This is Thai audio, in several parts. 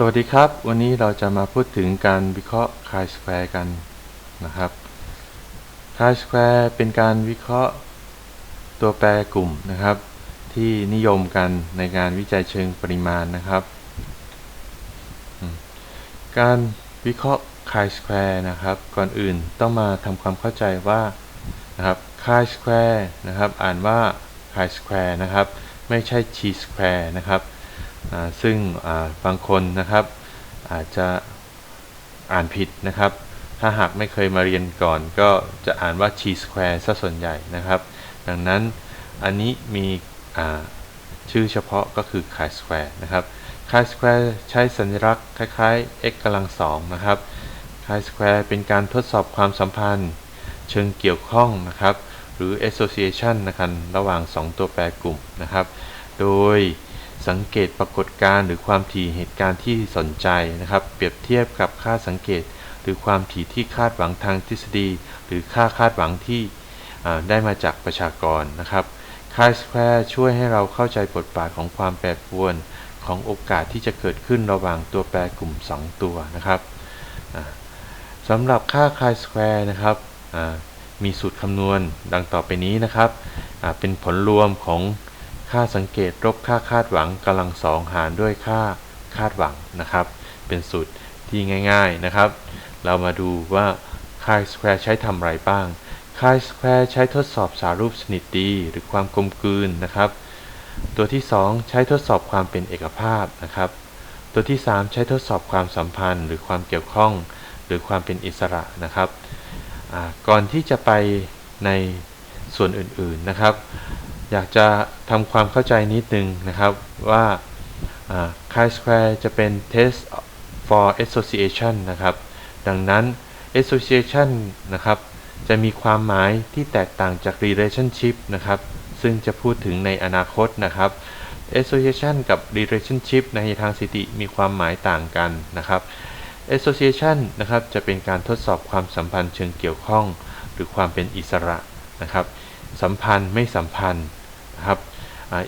สวัสดีครับ วันนี้เราจะมาพูดถึงการวิเคราะห์ chi square กันนะครับ chi square เป็นการวิเคราะห์ตัวแปรกลุ่มนะครับ ที่นิยมกันในงานวิจัยเชิงปริมาณนะครับ การวิเคราะห์ chi square นะครับ ก่อนอื่นต้องมาทำความเข้าใจว่านะครับ chi square นะครับ อ่านว่า chi square นะครับ ไม่ใช่ chi square นะครับ ซึ่งบางคนนะครับอาจจะอ่านผิดนะครับ ถ้าหากไม่เคยมาเรียนก่อนก็จะอ่านว่า chi square ซะส่วนใหญ่นะครับ ดังนั้นอันนี้มีชื่อเฉพาะก็คือ chi square นะครับ chi square ใช้สัญลักษณ์คล้ายๆ x กำลังสองนะครับ chi square เป็นการทดสอบความสัมพันธ์ เชิงเกี่ยวข้องนะครับ หรือ association นะครับระหว่าง 2 ตัวแปรกลุ่มนะครับ โดย สังเกตปรากฏการณ์หรือความถี่เหตุการณ์ที่สนใจนะครับ เปรียบเทียบกับค่าสังเกต หรือความถี่ที่คาดหวังทางทฤษฎี หรือค่าคาดหวังที่ได้มาจากประชากรนะครับ chi square ช่วยให้เราเข้าใจบทบาทของความแปรปรวนของโอกาสที่จะเกิดขึ้นระหว่างตัวแปรกลุ่ม 2 ตัวนะครับสำหรับค่า chi square นะครับมีสูตรคำนวณดังต่อไปนี้นะครับเป็นผลรวมของ ค่าสังเกตลบค่าคาดหวังกำลังสองหารด้วยค่าคาดหวังนะครับ เป็นสูตรที่ง่ายๆนะครับ เรามาดูว่า chi square ใช้ทำอะไรบ้าง chi square ใช้ทดสอบสารูปสนิทดีหรือความกลมกลืนนะครับ ตัวที่ 2 ใช้ทดสอบความเป็นเอกภาพนะครับ ตัวที่ 3 ใช้ทดสอบความสัมพันธ์ หรือความเกี่ยวข้อง หรือความเป็นอิสระนะครับ ก่อนที่จะไปในส่วนอื่นๆนะครับ อยากจะทำความเข้าใจนิดนึงนะครับว่าอ่า chi square จะเป็น test for association นะครับ ดังนั้น association นะครับ จะมีความหมายที่แตกต่างจาก relationship นะครับ ซึ่งจะพูดถึงในอนาคตนะครับ association กับ relationship ในทางสถิติมีความหมายต่างกันนะครับ association นะครับ จะเป็นการทดสอบความสัมพันธ์เชิงเกี่ยวข้อง หรือความเป็นอิสระนะครับ สัมพันธ์ไม่สัมพันธ์ นะครับ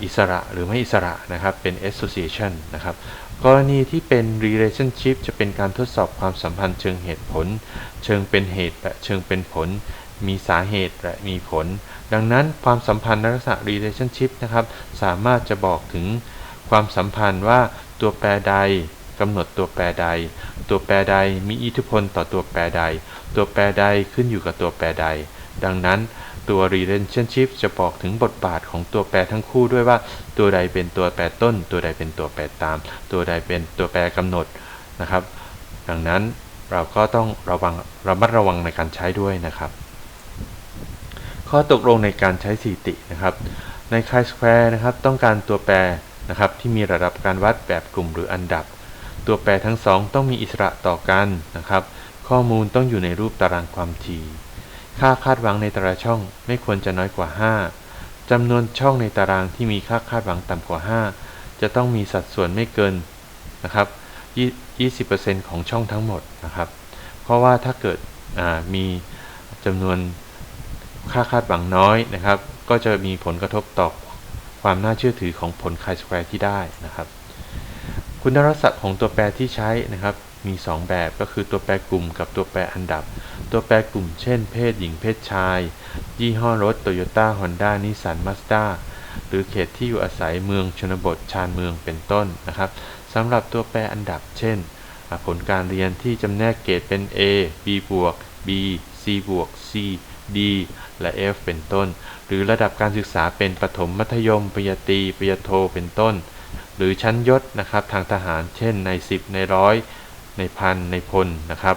อิสระหรือไม่อิสระนะครับเป็น association นะครับกรณีที่เป็น relationship จะเป็นการทดสอบความสัมพันธ์เชิงเหตุผล เชิงเป็นเหตุและเชิงเป็นผล มีสาเหตุและมีผล ดังนั้นความสัมพันธ์ในลักษณะ relationship นะครับสามารถจะบอกถึงความสัมพันธ์ว่าตัวแปรใดกำหนดตัวแปรใด ตัวแปรใดมีอิทธิพลต่อตัวแปรใด ตัวแปรใดขึ้นอยู่กับตัวแปรใด ดังนั้น ตัว relationship จะบอกถึงบทบาทของตัวแปรทั้งคู่ด้วยว่า ตัวใดเป็นตัวแปรต้น ตัวใดเป็นตัวแปรตาม ตัวใดเป็นตัวแปรกำหนดนะครับ ดังนั้นเราก็ต้องระวังระมัดระวังในการใช้ด้วยนะครับ ข้อตกลงในการใช้สถิตินะครับ ใน chi square นะครับ ต้องการตัวแปรนะครับที่มีระดับการวัดแบบกลุ่มหรืออันดับ ตัวแปรทั้งสองต้องมีอิสระต่อกันนะครับ ข้อมูลต้องอยู่ในรูปตารางความถี่ ค่าคาดหวังในแต่ละช่องไม่ควรจะน้อยกว่า 5จำนวนช่องในตารางที่มีค่าคาดหวังต่ำกว่า 5 จะต้องมีสัดส่วนไม่เกินนะครับ20%ของช่องทั้งหมดนะครับ เพราะว่าถ้าเกิดมีจำนวนค่าคาดหวังน้อยนะครับ ก็จะมีผลกระทบต่อความน่าเชื่อถือของผล chi square ที่ได้นะครับ คุณลักษณะของตัวแปรที่ใช้นะครับ มี 2 แบบก็คือตัวแปรกลุ่มกับตัวแปรอันดับ ตัวแปรกลุ่มเช่น เพศหญิงเพศชาย ยี่ห้อรถโตโยต้าฮอนด้านิสสันมาสด้าหรือเขตที่อยู่อาศัยเมืองชนบทชานเมืองเป็นต้นนะครับสำหรับตัวแปรอันดับเช่น ผลการเรียนที่จำแนกเกรดเป็น A B บวก B C บวก C D และ F เป็นต้น หรือระดับการศึกษาเป็นประถมมัธยมปริญญาตรีปริญญาโทเป็นต้น หรือชั้นยศนะครับทางทหารเช่นใน 10 ในร้อยในพันในพลนะครับ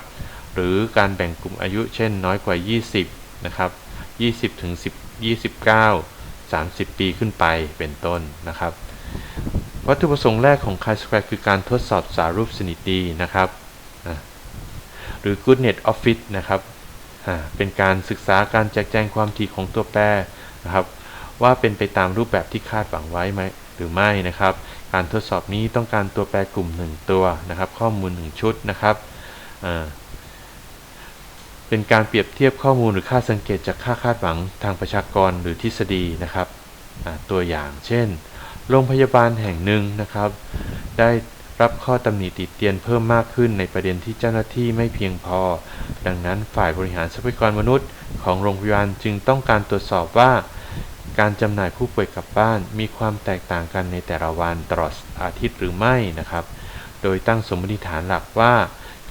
หรือการแบ่งกลุ่มอายุเช่นน้อยกว่า 20 นะครับ 20 ถึง 10 29 30 ปีขึ้นไปเป็นต้นนะครับ วัตถุประสงค์แรกของ chi square คือการทดสอบสารูปสนิทดีนะครับ หรือ goodness of fit นะครับ เป็นการศึกษาการแจกแจงความถี่ของตัวแปรนะครับ ว่าเป็นไปตามรูปแบบที่คาดหวังไว้ไหมหรือไม่นะครับ การทดสอบนี้ต้องการตัวแปรกลุ่ม 1 ตัวนะครับ ข้อมูล 1 ชุดนะครับ เป็นการเปรียบเทียบข้อมูลหรือค่าสังเกตจากค่าคาดหวังทางประชากรหรือทฤษฎีนะครับตัวอย่างเช่น โรงพยาบาลแห่งหนึ่งนะครับ ได้รับข้อตำหนิติดเตียนเพิ่มมากขึ้นในประเด็นที่เจ้าหน้าที่ไม่เพียงพอ ดังนั้นฝ่ายบริหารทรัพยากรมนุษย์ ของโรงพยาบาลจึงต้องการตรวจสอบว่า การจำหน่ายผู้ป่วยกลับบ้าน มีความแตกต่างกันในแต่ละวันตลอดอาทิตย์หรือไม่นะครับ โดยตั้งสมมติฐานหลักว่า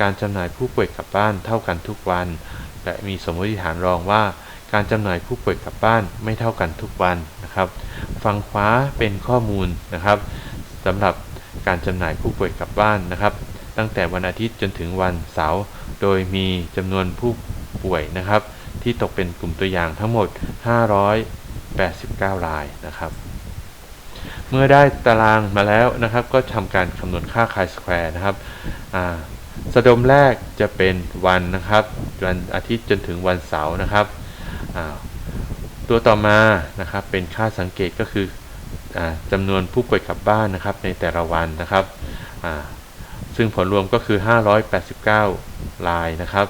การจำหน่ายผู้ป่วยกลับบ้านเท่ากันทุกวัน และมีสมมติฐานรองว่าการจำหน่ายผู้ป่วยกลับบ้านไม่เท่ากันทุกวันนะครับ ฝั่งขวาเป็นข้อมูลนะครับสำหรับการจำหน่ายผู้ป่วยกลับบ้านนะครับ ตั้งแต่วันอาทิตย์จนถึงวันเสาร์โดยมีจำนวนผู้ป่วยนะครับ ที่ตกเป็นกลุ่มตัวอย่างทั้งหมด 589 รายนะครับ เมื่อได้ตารางมาแล้วนะครับ ก็ทำการคำนวณค่าคายสแควร์นะครับ สะดมแรกจะเป็นวันนะครับวันอาทิตย์จนถึงวันเสาร์นะครับ ตัวต่อมานะครับเป็นค่าสังเกตก็คืออจำนวนผู้ป่วยกลับบ้านนะครับในแต่ละวันนะครับซึ่งผลรวมก็คือ 589 รายนะครับ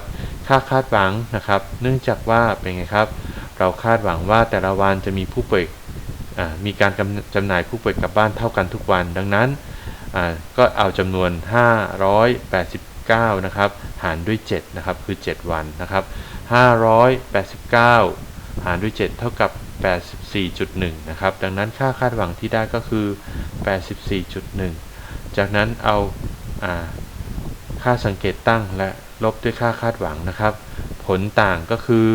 ค่าคาดหวังนะครับ เนื่องจากว่าเป็นไงครับ เราคาดหวังว่าแต่ละวันจะมีผู้ป่วยมีการจำหน่ายผู้ป่วยกลับบ้านเท่ากันทุกวัน ดังนั้นก็เอาจำนวน 589 นะครับหารด้วย7นะครับคือ 7 วันนะครับ589 หารด้วย 7 เท่ากับ 84.1นะครับดังนั้นค่าคาดหวังที่ได้ก็คือ 84.1 จากนั้นเอาค่าสังเกตตั้งและลบด้วยค่าคาดหวังนะครับ ผลต่างก็คือ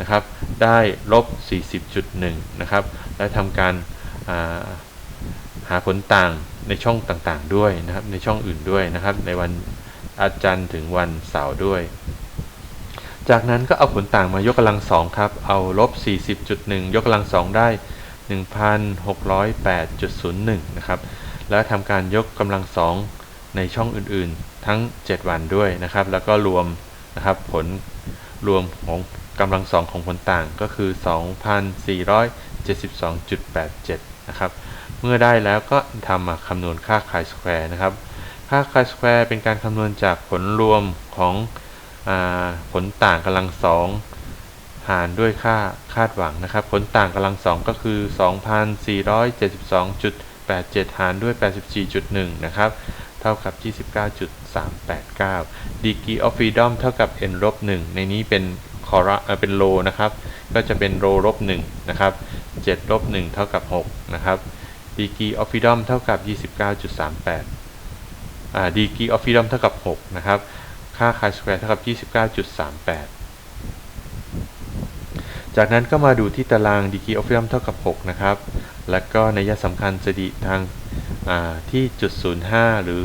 นะครับได้ลบ 40.1 นะครับ และทำการหาผลต่างในช่องต่างๆด้วยนะครับในช่องอื่นด้วยนะครับในวัน อาจารย์ถึงวันเสาร์ด้วย จากนั้นก็เอาผลต่างมายกกำลังสองครับ เอาลบ 40.1 ยกกำลังสองได้ 1,608.01 นะครับ แล้วทำการยกกำลังสองในช่องอื่นๆ ทั้ง 7 วันด้วยนะครับ แล้วก็รวมนะครับผลรวมของกำลังสองของผลต่างก็คือ 2,472.87 นะครับ เมื่อได้แล้วก็ทำมาคำนวณค่าคายสแควร์นะครับ ค่าคาสแควร์เป็นการคำนวณจากผลรวมของอผลต่างกำลังสองหารด้วยค่าคาดหวังนะครับ ผลต่างกำลังสองก็คือ 2,472.87 หารด้วย 84.1 นะครับ เท่ากับ 29.389 degree of freedom เท่ากับ n ลบ1ในนี้เป็นคอร์เป็นโลนะครับ ก็จะเป็นโลลบ1นะครับ7ลบ1เท่ากับ6นะครับ degree of freedom เท่ากับ 29.38 อ่า degree of freedom เท่ากับ 6 นะครับ ค่า chi square เท่ากับ 29.38 จากนั้นก็มาดูที่ตาราง degree of freedom เท่ากับ 6 นะครับ แล้วก็ในยะสำคัญสถิทางที่จุด05 หรือ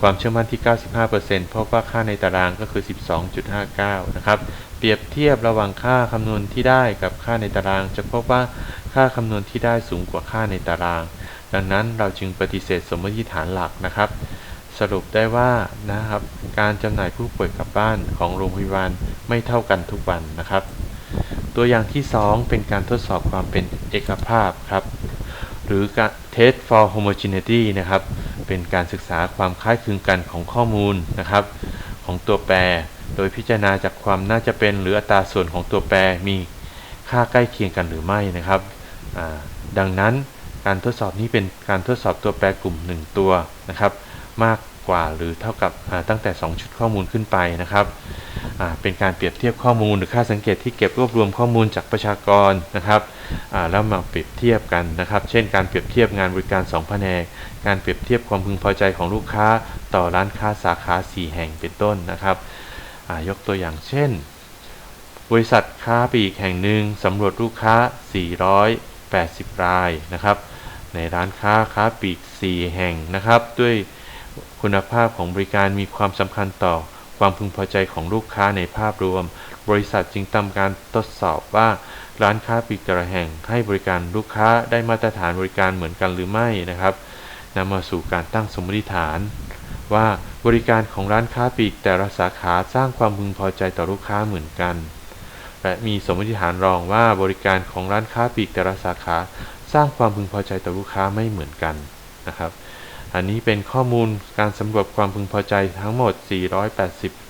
ความเชื่อมั่นที่ 95%เพราะว่าค่าในตารางก็คือ 12.59 นะครับ เปรียบเทียบระหว่างค่าคำนวณที่ได้กับค่าในตาราง จะพบว่าค่าคำนวณที่ได้สูงกว่าค่าในตาราง ดังนั้นเราจึงปฏิเสธสมมติฐานหลักนะครับ สรุปได้ว่านะครับ การจำหน่ายผู้ป่วยกลับบ้านของโรงพยาบาลไม่เท่ากันทุกวันนะครับ ตัวอย่างที่ 2 เป็นการทดสอบความเป็นเอกภาพครับ หรือการ test for homogeneity นะครับ เป็นการศึกษาความคล้ายคลึงกันของข้อมูลนะครับ ของตัวแปร โดยพิจารณาจากความน่าจะเป็นหรืออัตราส่วนของตัวแปรมีค่าใกล้เคียงกันหรือไม่นะครับ ดังนั้นการทดสอบนี้เป็นการทดสอบตัวแปรกลุ่ม 1 ตัวนะครับ มาก กว่า หรือเท่ากับตั้งแต่ 2 ชุดข้อมูลขึ้นไปนะครับเป็นการเปรียบเทียบข้อมูลหรือค่าสังเกตที่เก็บรวบรวมข้อมูลจากประชากรนะครับแล้วมาเปรียบเทียบกันนะครับ เช่น การเปรียบเทียบงานบริการ2แผนก การเปรียบเทียบความพึงพอใจของลูกค้า ต่อร้านค้าสาขา 4 แห่งเป็นต้นนะครับยกตัวอย่างเช่น บริษัทค้าปลีกแห่งหนึ่งสำรวจลูกค้า 480 รายนะครับ ในร้านค้าค้าปลีก 4 แห่งนะครับ ด้วย คุณภาพของบริการมีความสำคัญต่อความพึงพอใจของลูกค้าในภาพรวม บริษัทจึงทำการทดสอบว่า ร้านค้าปลีกแต่ละแห่งให้บริการลูกค้าได้มาตรฐานบริการเหมือนกันหรือไม่นะครับนำมาสู่การตั้งสมมติฐาน ว่าบริการของร้านค้าปลีกแต่ละสาขาสร้างความพึงพอใจต่อลูกค้าเหมือนกัน และมีสมมติฐานรองว่าบริการของร้านค้าปลีกแต่ละสาขา สร้างความพึงพอใจต่อลูกค้าไม่เหมือนกันนะครับ อันนี้เป็นข้อมูลการสำรวจความพึงพอใจทั้งหมด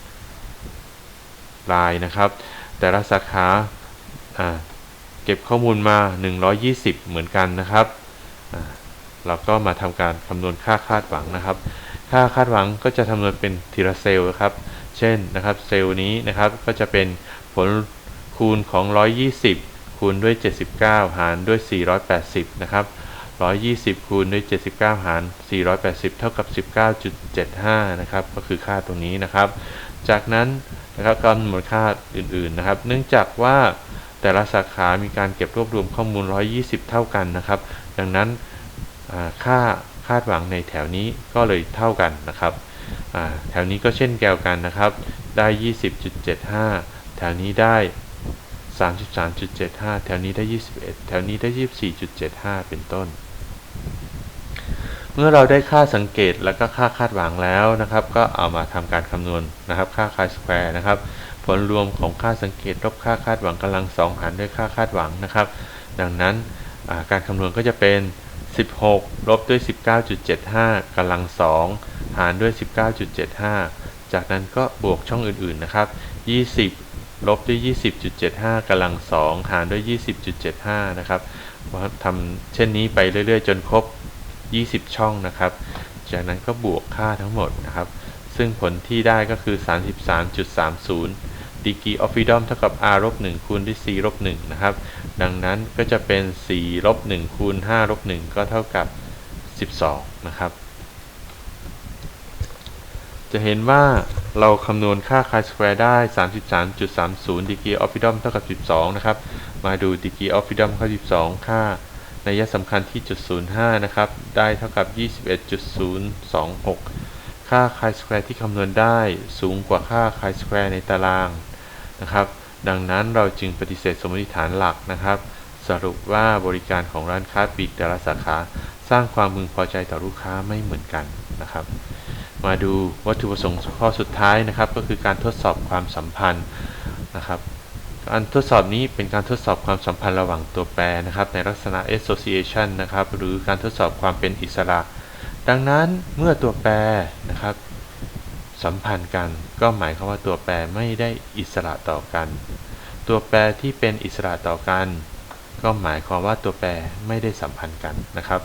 480 รายนะครับ แต่ละสาขาเก็บข้อมูลมา 120 เหมือนกันนะครับ เราก็มาทำการคำนวณค่าคาดหวังนะครับ ค่าคาดหวังก็จะคำนวณเป็นทีละเซลล์ครับ เช่นนะครับเซลล์นี้นะครับก็จะเป็นผลคูณของ 120 คูณด้วย 79 หารด้วย 480 นะครับ 120คูณด้วย79หาร480เท่ากับ19.75นะครับ ก็คือค่าตรงนี้นะครับ จากนั้นนะครับกำหนดค่าอื่นๆนะครับ เนื่องจากว่าแต่ละสาขามีการเก็บรวบรวมข้อมูล 120 เท่ากันนะครับ ดังนั้นค่าคาดหวังในแถวนี้ก็เลยเท่ากันนะครับ แถวนี้ก็เช่นเดียวกันนะครับ ได้ 20.75 แถวนี้ได้ 33.75 แถวนี้ได้ 21 แถวนี้ได้ 24.75 เป็นต้น มื่อเราได้ค่าสังเกตและก็ค่าคาดหวังแล้วนะครับ ก็เอามาทำการคำนวณนะครับ ค่าคายสแควร์นะครับ ผลรวมของค่าสังเกตลบค่าคาดหวังกำลังสองหารด้วยค่าคาดหวังนะครับ ดังนั้นการคำนวณก็จะเป็น 16 ลบด้วย 19.75กำลัง2หารด้วย 19.75 จากนั้นก็บวกช่องอื่นๆนะครับ 20 ลบด้วย 20.75กำลัง2หารด้วย 20.75 นะครับทำเช่นนี้ไปเรื่อยๆ จนครบ 20 ช่องนะครับ จากนั้นก็บวกค่าทั้งหมดนะครับ ซึ่งผลที่ได้ก็คือ 33.30 degree of freedom เท่ากับ r ลบ1คูณด้วย c ลบ1นะครับ ดังนั้นก็จะเป็น 4 ลบ1คูณ5ลบ1ก็เท่ากับ 12 นะครับ จะเห็นว่าเราคำนวณค่า chi square ได้ 33.30 degree of freedom เท่ากับ 12 นะครับ มาดู degree of freedom ข้อ12 ค่า นัยสำคัญที่จุด05นะครับ ได้เท่ากับ 21.026 ค่า chi square ที่คำนวณได้สูงกว่าค่า chi square ในตารางนะครับ ดังนั้นเราจึงปฏิเสธสมมติฐานหลักนะครับ สรุปว่าบริการของร้านค้าปลีกแต่ละสาขา สร้างความพึงพอใจต่อลูกค้าไม่เหมือนกันนะครับ มาดูวัตถุประสงค์ข้อสุดท้ายนะครับ ก็คือการทดสอบความสัมพันธ์นะครับ การทดสอบนี้เป็นการทดสอบความสัมพันธ์ระหว่างตัวแปรนะครับ ในลักษณะ association นะครับ หรือการทดสอบความเป็นอิสระ ดังนั้นเมื่อตัวแปรนะครับ สัมพันธ์กัน ก็หมายความว่าตัวแปรไม่ได้อิสระต่อกัน ตัวแปรที่เป็นอิสระต่อกัน ก็หมายความว่าตัวแปรไม่ได้สัมพันธ์กันนะครับ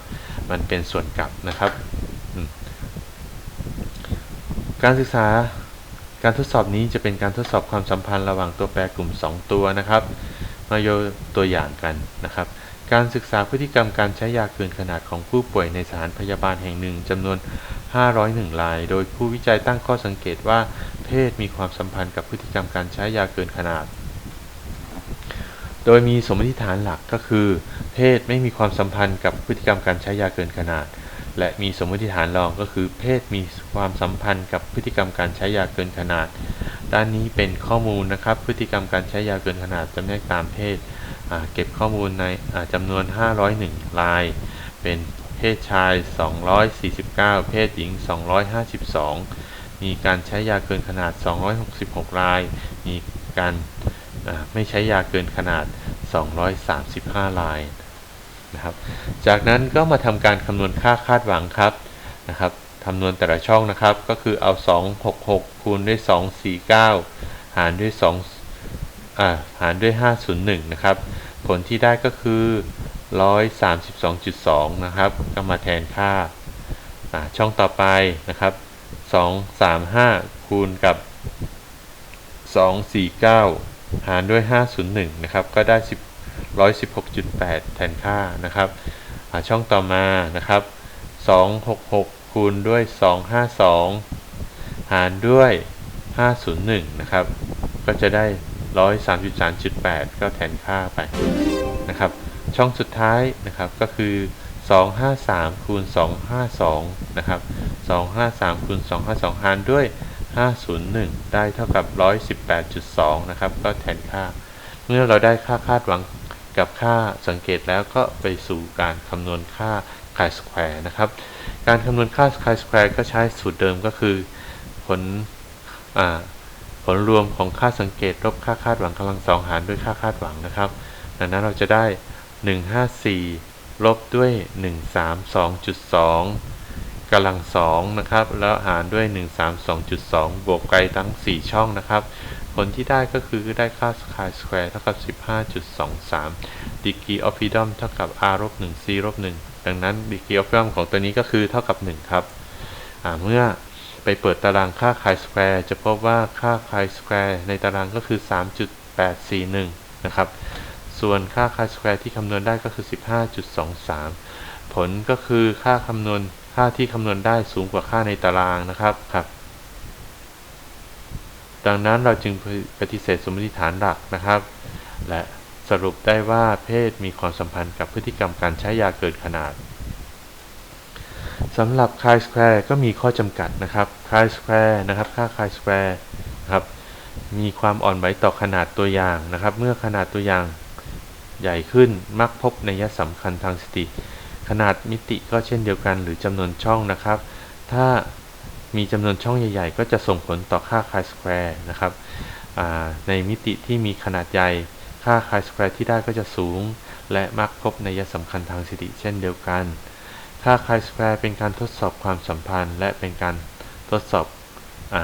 มันเป็นส่วนกลับนะครับ การศึกษา การทดสอบนี้จะเป็นการทดสอบความสัมพันธ์ระหว่างตัวแปรกลุ่ม 2 ตัวนะครับ มาโยตัวอย่างกันนะครับ การศึกษาพฤติกรรมการใช้ยาเกินขนาดของผู้ป่วยในสถานพยาบาลแห่งหนึ่งจำนวน 501 ราย โดยผู้วิจัยตั้งข้อสังเกตว่าเพศมีความสัมพันธ์กับพฤติกรรมการใช้ยาเกินขนาด โดยมีสมมติฐานหลักก็คือ เพศไม่มีความสัมพันธ์กับพฤติกรรมการใช้ยาเกินขนาด และมีสมมติฐานรองก็คือเพศมีความสัมพันธ์กับพฤติกรรมการใช้ยาเกินขนาด ด้านนี้เป็นข้อมูลนะครับ พฤติกรรมการใช้ยาเกินขนาดจำแนกตามเพศ เก็บข้อมูลในจำนวน 501 ราย เป็นเพศชาย 249 เพศหญิง 252 มีการใช้ยาเกินขนาด 266 ราย มีการไม่ใช้ยาเกินขนาด 235 ราย นะครับ จากนั้นก็มาทำการคำนวณค่าคาดหวังครับนะครับคำนวณแต่ละช่องนะครับ ก็คือเอา 266 คูณด้วย 249 หารด้วย2อ่าหารด้วย 501 นะครับ ผลที่ได้ก็คือ 132.2 นะครับ ก็มาแทนค่าช่องต่อไปนะครับ 235 คูณกับ 249 หารด้วย 501 นะครับ ก็ได้ 10 116.8 แทนค่านะครับ ช่องต่อมานะครับ 266 คูณด้วย 252 หารด้วย 501 นะครับ ก็จะได้ 133.8 ก็แทนค่าไปนะครับ ช่องสุดท้ายนะครับก็คือ 253 คูณ 252 นะครับ 253 คูณ 252 หารด้วย 501 ได้เท่ากับ 118.2 นะครับ ก็แทนค่า เมื่อเราได้ค่าคาดหวัง กับค่าสังเกตแล้วก็ไปสู่การคำนวณค่า chi square นะครับ การคำนวณค่า chi square ก็ใช้สูตรเดิมก็คือผลผลรวมของค่าสังเกตลบค่าคาดหวังกำลังสองหารด้วยค่าคาดหวังนะครับ ดังนั้นเราจะได้ 154 ลบด้วย 132.2กำลังสองนะครับ แล้วหารด้วย 132.2 บวกไกลทั้ง 4 ช่องนะครับ ผลที่ได้ก็คือได้ค่า chi square เท่ากับ 15.23 degree of freedom เท่ากับ r ลบ1 c ลบ1ดังนั้น degree of freedom ของตัวนี้ก็คือเท่ากับ 1 ครับ เมื่อไปเปิดตารางค่า chi square จะพบว่าค่า chi square ในตารางก็คือ 3.841 นะครับ ส่วนค่า chi square ที่คำนวณได้ก็คือ 15.23 ผลก็คือค่าคำนวณค่าที่คำนวณได้สูงกว่าค่าในตารางนะครับครับ ดังนั้นเราจึงปฏิเสธสมมติฐานหลักนะครับ และสรุปได้ว่าเพศมีความสัมพันธ์กับพฤติกรรมการใช้ยาเกินขนาดสำหรับ chi square ก็มีข้อจำกัดนะครับ chi square นะครับค่า chi square นะครับมีความอ่อนไหวต่อขนาดตัวอย่างนะครับ เมื่อขนาดตัวอย่างใหญ่ขึ้นมักพบในยะสำคัญทางสติ ขนาดมิติก็เช่นเดียวกันหรือจำนวนช่องนะครับ ถ้า มีจำนวนช่องใหญ่ ๆ ก็จะส่งผลต่อค่า chi square นะครับในมิติที่มีขนาดใหญ่ค่า chi square ที่ได้ก็จะสูง และมักพบในยะสำคัญทางสถิติเช่นเดียวกัน ค่า chi square เป็นการทดสอบความสัมพันธ์ และเป็นการทดสอบอ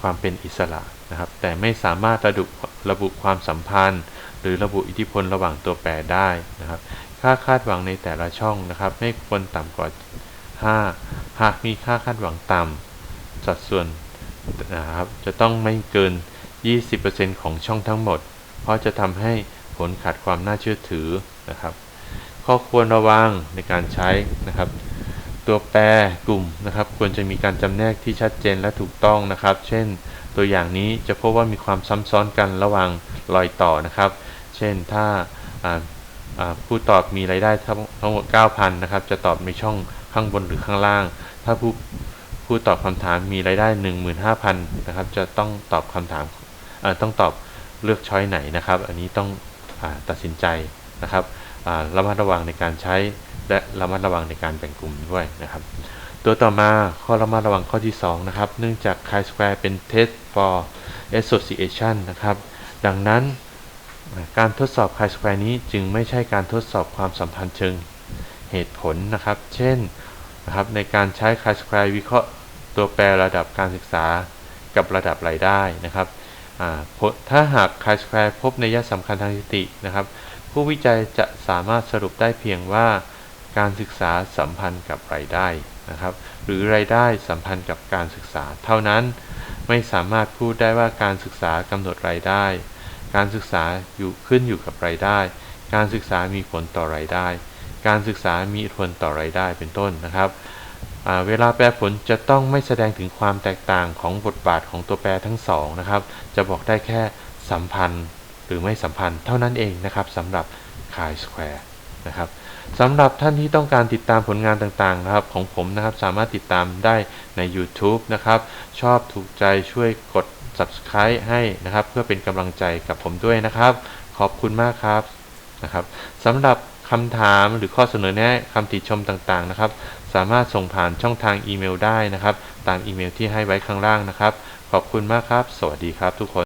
ความเป็นอิสระนะครับแต่ไม่สามารถระบุระบุความสัมพันธ์ หรือระบุอิทธิพลระหว่างตัวแปรได้นะครับ ค่าคาดหวังในแต่ละช่องนะครับ ไม่ควรต่ำกว่า 5 หากมีค่าคาดหวังต่ำสัดส่วนนะครับจะต้องไม่เกิน 20%ของช่องทั้งหมด เพราะจะทำให้ผลขาดความน่าเชื่อถือนะครับ ข้อควรระวังในการใช้นะครับ ตัวแปรกลุ่มนะครับ ควรจะมีการจำแนกที่ชัดเจนและถูกต้องนะครับ เช่น ตัวอย่างนี้จะพบว่ามีความซ้ำซ้อนกันระหว่างรอยต่อนะครับ เช่นถ้าผู้ตอบมีรายได้ทั้งหมด 9,000 นะครับ จะตอบในช่องข้างบนหรือข้างล่าง ถ้าผู้ผู้ตอบคำถามมีรายได้ 15,000นะครับ จะต้องตอบคำถามต้องตอบเลือกช้อยไหนนะครับ อันนี้ต้องอตัดสินใจนะครับระมัดระวังในการใช้และระมัดระวังในการแบ่งกลุ่มด้วยนะครับ ตัวต่อมาข้อระมัดระวังข้อที่ 2 นะครับ เนื่องจาก chi-square เป็น test for association นะครับ ดังนั้นการทดสอบ chi-square นี้จึงไม่ใช่การทดสอบความสัมพันธ์เชิงเหตุผลนะครับ เช่น นะครับในการใช้ chi-square วิเคราะห์ตัวแปรระดับการศึกษากับระดับรายได้นะครับถ้าหาก chi-square พบในยะสำคัญทางสตินะครับ ผู้วิจัยจะสามารถสรุปได้เพียงว่าการศึกษาสัมพันธ์กับรายได้นะครับ หรือรายได้สัมพันธ์กับการศึกษา เท่านั้นไม่สามารถพูดได้ว่าการศึกษากำหนดรายได้ การศึกษาอยู่ขึ้นอยู่กับรายได้ การศึกษามีผลต่อรายได้ การศึกษามีผลต่อรายได้เป็นต้นนะครับเวลาแปลผลจะต้องไม่แสดงถึงความแตกต่างของบทบาทของตัวแปรทั้งสองนะครับ จะบอกได้แค่สัมพันธ์หรือไม่สัมพันธ์เท่านั้นเองนะครับสำหรับ chi square นะครับสำหรับท่านที่ต้องการติดตามผลงานต่างๆนะครับของผมนะครับสามารถติดตามได้ใน YouTube นะครับ ชอบถูกใจช่วยกด subscribe ให้นะครับ เพื่อเป็นกำลังใจกับผมด้วยนะครับ ขอบคุณมากครับนะครับสำหรับ คำถามหรือข้อเสนอแนะคำติชมต่างๆนะครับ สามารถส่งผ่านช่องทางอีเมลได้นะครับ ตามอีเมลที่ให้ไว้ข้างล่างนะครับ ขอบคุณมากครับ สวัสดีครับทุกคน